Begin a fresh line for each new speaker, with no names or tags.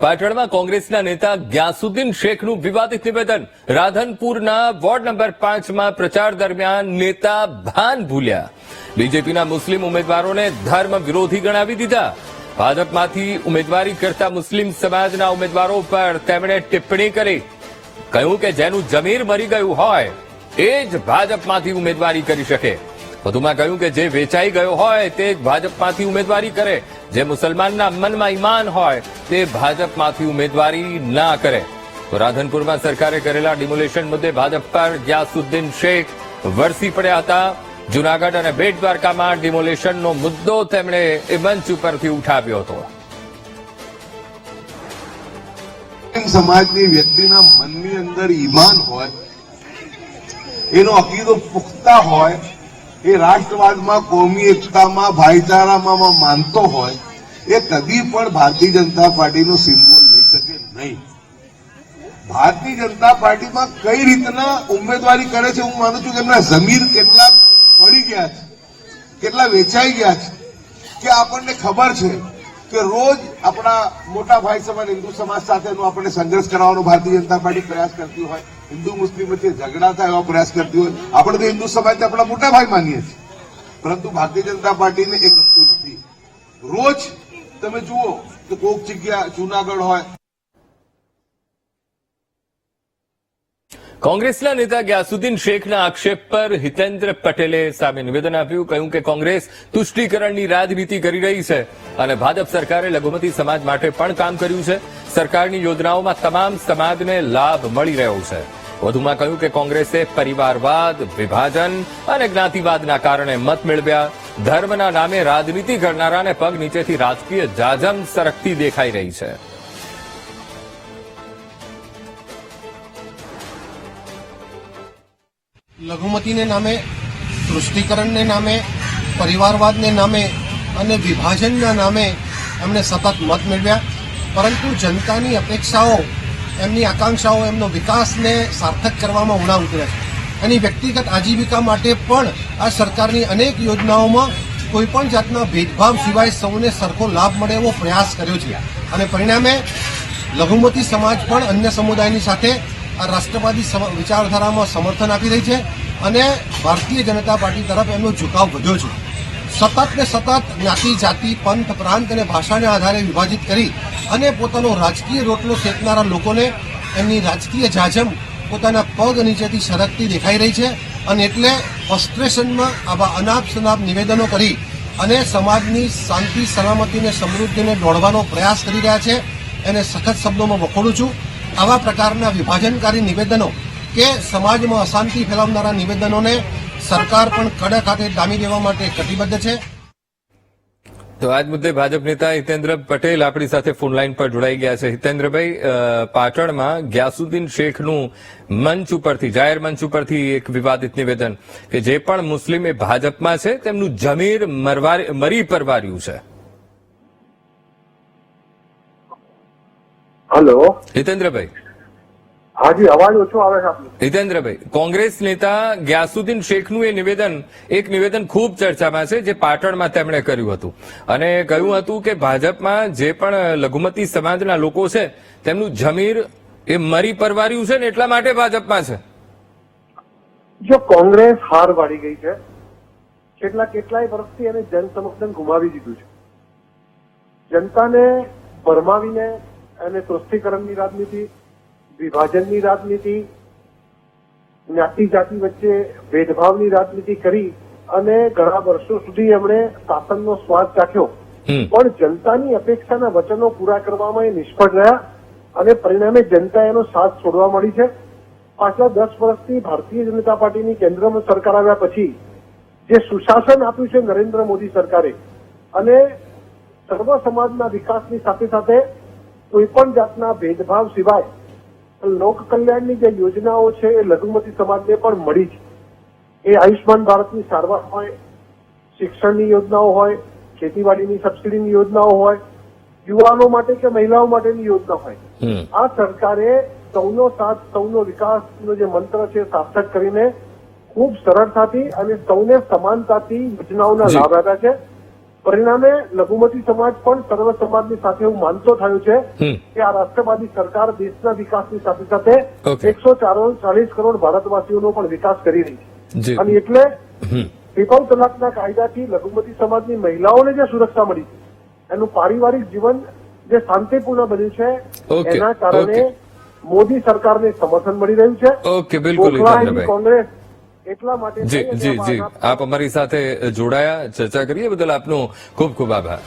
પાટણમાં કોંગ્રેસના નેતા ગ્યાસુદ્દીન શેખનું વિવાદિત નિવેદન. રાધનપુરના વોર્ડ નંબર પાંચમાં પ્રચાર દરમિયાન નેતા ભાન ભૂલ્યા. બીજેપીના મુસ્લિમ ઉમેદવારોને ધર્મ વિરોધી ગણાવી દીધા. ભાજપમાંથી ઉમેદવારી કરતા મુસ્લિમ સમાજના ઉમેદવારો પર તેમણે ટિપ્પણી કરી. કહ્યું કે જેનું જમીર મરી ગયું હોય, એ જ ભાજપમાંથી ઉમેદવારી કરી શકે. વધુમાં કહ્યું કે જે વેચાઈ ગયો હોય, તે જ ભાજપમાંથી ઉમેદવારી કરે. જે મુસલમાનના મનમાં ઈમાન હોય તે ભાજપમાંથી ઉમેદવારી ના કરે. તો રાધનપુરમાં સરકારે કરેલા ડિમોલેશન મુદ્દે ભાજપ પર ગ્યાસુદ્દીન શેખ વરસી પડ્યા હતા. જુનાગઢ અને બેટ દ્વારકામાં ડિમોલેશનનો મુદ્દો તેમણે એ મંચ ઉપરથી ઉઠાવ્યો હતો.
સમાજની વ્યક્તિના મનની અંદર ઈમાન હોય, એનો અકીદો પુખ્તા હોય એ રાષ્ટ્રવાદમાં, કોમી એકતામાં, ભાઈચારામાં માનતો હોય, એ કદી પણ ભારતીય જનતા પાર્ટીનો સિમ્બોલ લઈ શકે નહીં. ભારતીય જનતા પાર્ટીમાં કઈ રીતના ઉમેદવારી કરે છે હું માનું છું કે એમના જમીર કેટલા પડી ગયા છે, કેટલા વેચાઈ ગયા છે, કે આપણને ખબર છે કે રોજ આપણા મોટા ભાઈ સમાજ હિન્દુ સમાજ સાથેનો આપણને સંઘર્ષ કરાવવાનો ભારતીય જનતા પાર્ટી પ્રયાસ કરતી હોય હિન્દુ મુસ્લિમ વચ્ચે ઝઘડા થાય એવા પ્રયાસ કરતી હોય, આપણે તો હિન્દુ સમાજ આપણા મોટા ભાઈ માનીએ છીએ. પરંતુ ભારતીય જનતા પાર્ટીને એ ગમતું નથી. રોજ તમે જુઓ કે કોક જગ્યા જુનાગઢ હોય.
કોંગ્રેસના નેતા ગ્યાસુદ્દીન શેખના આક્ષેપ પર હિતેન્દ્ર પટેલે સામે નિવેદન આપ્યું, કહ્યું કે કોંગ્રેસ તુષ્ટીકરણની રાજનીતિ કરી રહી છે અને ભાજપ સરકારે લઘુમતી સમાજ માટે પણ કામ કર્યું છે. સરકારની યોજનાઓમાં તમામ સમાજને લાભ મળી રહ્યો છે. વધુમાં કહ્યું કે કોંગ્રેસે પરિવારવાદ, વિભાજન અને જ્ઞાતિવાદના કારણે મત મેળવ્યા. ધર્મના નામે રાજનીતિ કરનારાને પગ નીચેથી રાજકીય જાજમ સરકતી દેખાઈ રહી છે.
લઘુમતીને નામે, તૃષ્ટિકરણને નામે, પરિવારવાદને નામે અને વિભાજનના નામે એમણે સતત મત મેળવ્યા. પરંતુ જનતાની અપેક્ષાઓ એમની આકાંક્ષાઓ, એમનો વિકાસને સાર્થક કરવામાં ઉણા ઉતરે છે. એની વ્યક્તિગત આજીવિકા માટે પણ આ સરકારની અનેક યોજનાઓમાં કોઈપણ જાતના ભેદભાવ સિવાય સૌને સરખો લાભ મળે એવો પ્રયાસ કર્યો છે. અને પરિણામે લઘુમતી સમાજ પણ અન્ય સમુદાયની સાથે આ રાષ્ટ્રવાદી વિચારધારામાં સમર્થન આપી રહી છે અને ભારતીય જનતા પાર્ટી તરફ એમનો ઝુકાવ વધ્યો છે. સતત ને સતત જ્ઞાતિ, જાતિ, પંથ, પ્રાંત અને ભાષાને આધારે વિભાજિત કરી અને પોતાનો રાજકીય રોટલો શેકનારા લોકોને એમની રાજકીય જાજમ પોતાના પગ નીચેથી સરકતી દેખાઈ રહી છે અને એટલે ઓસ્ટ્રેશનમાં આવા અનાપ શનાપ નિવેદનો કરી અને સમાજની શાંતિ સલામતીને સમૃદ્ધિને દોડવાનો પ્રયાસ કરી રહ્યા છે. એને સખત શબ્દોમાં વખોડું છું. આવા પ્રકારના વિભાજનકારી નિવેદનો કે સમાજમાં અશાંતિ ફેલાવનારા નિવેદનોને સરકાર પણ કડક હાથે ડામી દેવા માટે કટિબદ્ધ છે.
તો આજ મુદ્દે ભાજપ નેતા હિતેન્દ્ર પટેલ આપણી સાથે ફોન લાઈન પર જોડાઈ ગયા છે. હિતેન્દ્રભાઈ પાટણમાં ગ્યાસુદ્દીન શેખનું મંચ ઉપરથી જાહેર મંચ ઉપરથી એક વિવાદિત નિવેદન કે જે પણ મુસ્લિમ એ ભાજપમાં છે તેમનું જમીર મરી પરવાર્યું છે.
હલો.
હિતેન્દ્રભાઈ.
હાજી અવાજ ઓછો આવે છે
હિતેન્દ્રભાઈ કોંગ્રેસ નેતા ગ્યાસુદ્દીન શેખનું એ નિવેદન એક નિવેદન ખૂબ ચર્ચામાં છે જે પાટણમાં તેમણે કર્યું હતું. અને કહ્યું હતું કે ભાજપમાં જે પણ લઘુમતી સમાજના લોકો છે તેમનું જમીર એ મરી પરવાર્યું છે ને એટલા માટે ભાજપમાં છે?
જો કોંગ્રેસ હાર વાળી ગઈ છે કેટલા કેટલાય વર્ષથી એને જનસમર્થન ગુમાવી દીધું છે. જનતાને ભરમાવીને અને તૃષ્ટિકરણની રાજનીતિ વિભાજનની રાજનીતિ જ્ઞાતિ જાતિ વચ્ચે ભેદભાવની રાજનીતિ કરી અને ઘણા વર્ષો સુધી એમણે શાસનનો સ્વાદ ચાખ્યો પણ જનતાની અપેક્ષાના વચનો પૂરા કરવામાં એ નિષ્ફળ રહ્યા અને પરિણામે જનતા એનો સાથ છોડવા મળી છે. પાછલા દસ વર્ષથી ભારતીય જનતા પાર્ટીની કેન્દ્રમાં સરકાર આવ્યા પછી જે સુશાસન આપ્યું છે નરેન્દ્ર મોદી સરકારે અને સર્વ સમાજના વિકાસની સાથે સાથે કોઈ પણ જાતના ભેદભાવ સિવાય લોક કલ્યાણની જે યોજનાઓ છે એ લઘુમતી સમાજને પણ મળી છે. એ આયુષ્માન ભારતની સારવાર હોય શિક્ષણની યોજનાઓ હોય ખેતીવાડીની સબસિડીની યોજનાઓ હોય યુવાનો માટે કે મહિલાઓ માટેની યોજના હોય. આ સરકારે સૌનો સાથ સૌનો વિકાસનો જે મંત્ર છે સાર્થક કરીને ખૂબ સરળતાથી અને સૌને સમાનતાથી યોજનાઓના લાભ આપ્યા છે. પરિણામે લઘુમતી સમાજ પણ સર્વ સમાજની સાથે એવું માનતો થયો છે કે આ રાષ્ટ્રવાદી સરકાર દેશના વિકાસની સાથે સાથે એકસો ચાલીસ કરોડ ભારતવાસીઓનો પણ વિકાસ કરી રહી છે. અને એટલે
હમ.
ત્રિપલ તલાકના કાયદાથી લઘુમતી સમાજની મહિલાઓને જે સુરક્ષા મળી છે એનું પારિવારિક જીવન જે શાંતિપૂર્ણ બન્યું છે એના કારણે મોદી સરકારને સમર્થન મળી રહ્યું છે.
ઓકે બિલકુલ
કોંગ્રેસ એટલા માટે
જી જી જી. આપ અમારી સાથે જોડાયા. ચર્ચા કરીએ બદલ આપનો ખૂબ ખૂબ આભાર.